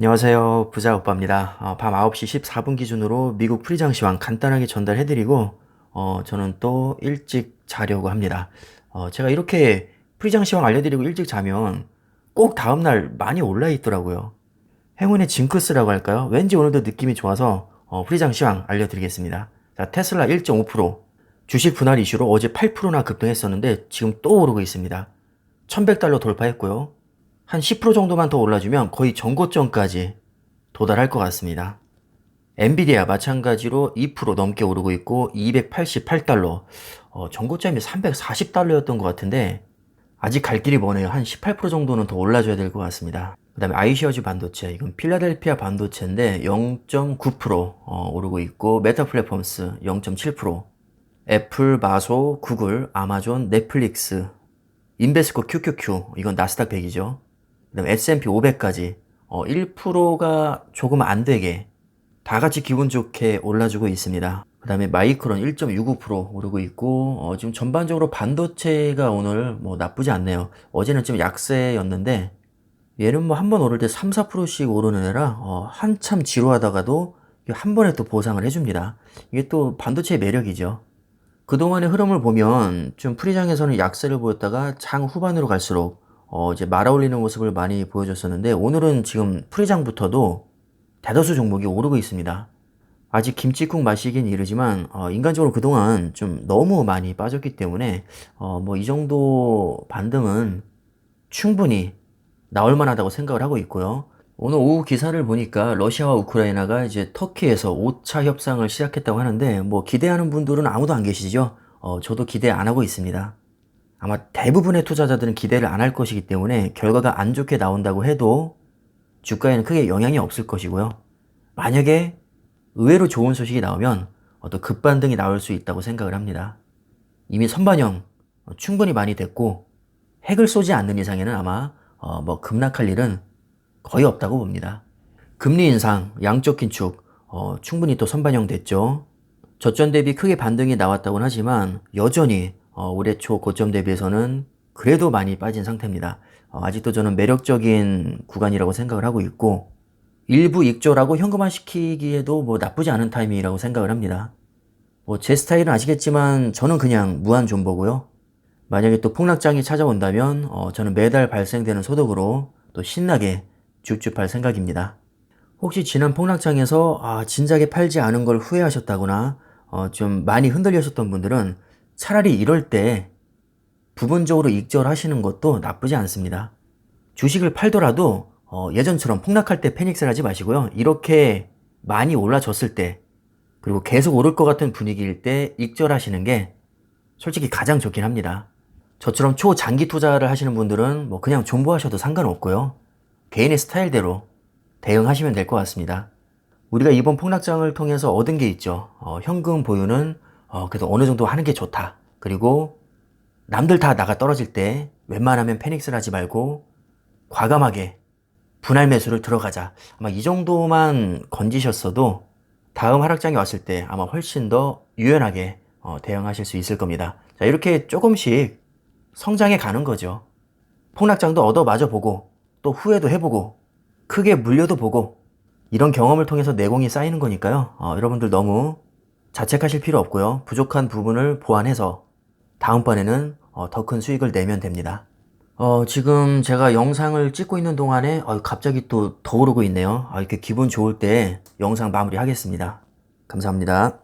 안녕하세요. 부자 오빠입니다. 어, 밤 9시 14분 기준으로 미국 프리장 시황 간단하게 전달해드리고, 어, 저는 또 일찍 자려고 합니다. 어, 제가 이렇게 프리장 시황 알려드리고 일찍 자면 꼭 다음날 많이 올라있더라고요. 행운의 징크스라고 할까요? 왠지 오늘도 느낌이 좋아서 어, 프리장 시황 알려드리겠습니다. 자, 테슬라 1.5%, 주식 분할 이슈로 어제 8%나 급등했었는데 지금 또 오르고 있습니다. 1100달러 돌파했고요. 한 10% 정도만 더 올라주면 거의 전고점까지 도달할 것 같습니다. 엔비디아 마찬가지로 2% 넘게 오르고 있고 288달러, 어, 전고점이 340달러였던 것 같은데 아직 갈 길이 머네요. 한 18% 정도는 더 올라줘야 될 것 같습니다. 그 다음에 아이시어즈 반도체, 이건 필라델피아 반도체인데 0.9% 어, 오르고 있고 메타 플랫폼스 0.7%, 애플, 마소, 구글, 아마존, 넷플릭스, 인베스코 QQQ, 이건 나스닥 100이죠. 그 다음에 S&P 500까지 어, 1%가 조금 안 되게 다 같이 기분 좋게 올라주고 있습니다. 그 다음에 마이크론 1.69% 오르고 있고 어, 지금 전반적으로 반도체가 오늘 뭐 나쁘지 않네요. 어제는 좀 약세였는데 얘는 뭐 한 번 오를 때 3, 4%씩 오르는 애라 어, 한참 지루하다가도 한 번에 또 보상을 해줍니다. 이게 또 반도체의 매력이죠. 그동안의 흐름을 보면 좀 프리장에서는 약세를 보였다가 장 후반으로 갈수록 어 이제 말아올리는 모습을 많이 보여줬었는데 오늘은 지금 프리장부터도 대다수 종목이 오르고 있습니다. 아직 김치국 마시긴 이르지만 어 인간적으로 그동안 좀 너무 많이 빠졌기 때문에 어 뭐 이 정도 반등은 충분히 나올 만하다고 생각을 하고 있고요. 오늘 오후 기사를 보니까 러시아와 우크라이나가 이제 터키에서 5차 협상을 시작했다고 하는데 뭐 기대하는 분들은 아무도 안 계시죠? 어, 저도 기대 안 하고 있습니다. 아마 대부분의 투자자들은 기대를 안 할 것이기 때문에 결과가 안 좋게 나온다고 해도 주가에는 크게 영향이 없을 것이고요. 만약에 의외로 좋은 소식이 나오면 어떤 급반등이 나올 수 있다고 생각을 합니다. 이미 선반영 어, 충분히 많이 됐고 핵을 쏘지 않는 이상에는 아마 어, 뭐 급락할 일은 거의 없다고 봅니다. 금리 인상, 양적 긴축, 어, 충분히 또 선반영 됐죠. 저점 대비 크게 반등이 나왔다고는 하지만 여전히 어, 올해 초 고점 대비해서는 그래도 많이 빠진 상태입니다. 어, 아직도 저는 매력적인 구간이라고 생각을 하고 있고 일부 익절하고 현금화 시키기에도 뭐 나쁘지 않은 타이밍이라고 생각을 합니다. 뭐 제 스타일은 아시겠지만 저는 그냥 무한 존버고요. 만약에 또 폭락장이 찾아온다면 어, 저는 매달 발생되는 소득으로 또 신나게 팔 생각입니다. 혹시 지난 폭락장에서 아, 진작에 팔지 않은 걸 후회하셨다거나 어, 좀 많이 흔들리셨던 분들은 차라리 이럴 때 부분적으로 익절하시는 것도 나쁘지 않습니다. 주식을 팔더라도 어, 예전처럼 폭락할 때 패닉스를 하지 마시고요. 이렇게 많이 올라졌을 때 그리고 계속 오를 것 같은 분위기일 때 익절하시는 게 솔직히 가장 좋긴 합니다. 저처럼 초장기 투자를 하시는 분들은 뭐 그냥 존버하셔도 상관없고요. 개인의 스타일대로 대응하시면 될 것 같습니다. 우리가 이번 폭락장을 통해서 얻은 게 있죠. 어, 현금 보유는 어, 그래도 어느 정도 하는 게 좋다. 그리고 남들 다 나가 떨어질 때 웬만하면 패닉스를 하지 말고 과감하게 분할 매수를 들어가자. 아마 이 정도만 건지셨어도 다음 하락장이 왔을 때 아마 훨씬 더 유연하게 어, 대응하실 수 있을 겁니다. 자, 이렇게 조금씩 성장해 가는 거죠. 폭락장도 얻어 맞아 보고 또 후회도 해보고 크게 물려도 보고 이런 경험을 통해서 내공이 쌓이는 거니까요. 어, 여러분들 너무 자책하실 필요 없고요. 부족한 부분을 보완해서 다음번에는 어, 더 큰 수익을 내면 됩니다. 어, 지금 제가 영상을 찍고 있는 동안에 어, 갑자기 또 더 오르고 있네요. 아, 이렇게 기분 좋을 때 영상 마무리 하겠습니다. 감사합니다.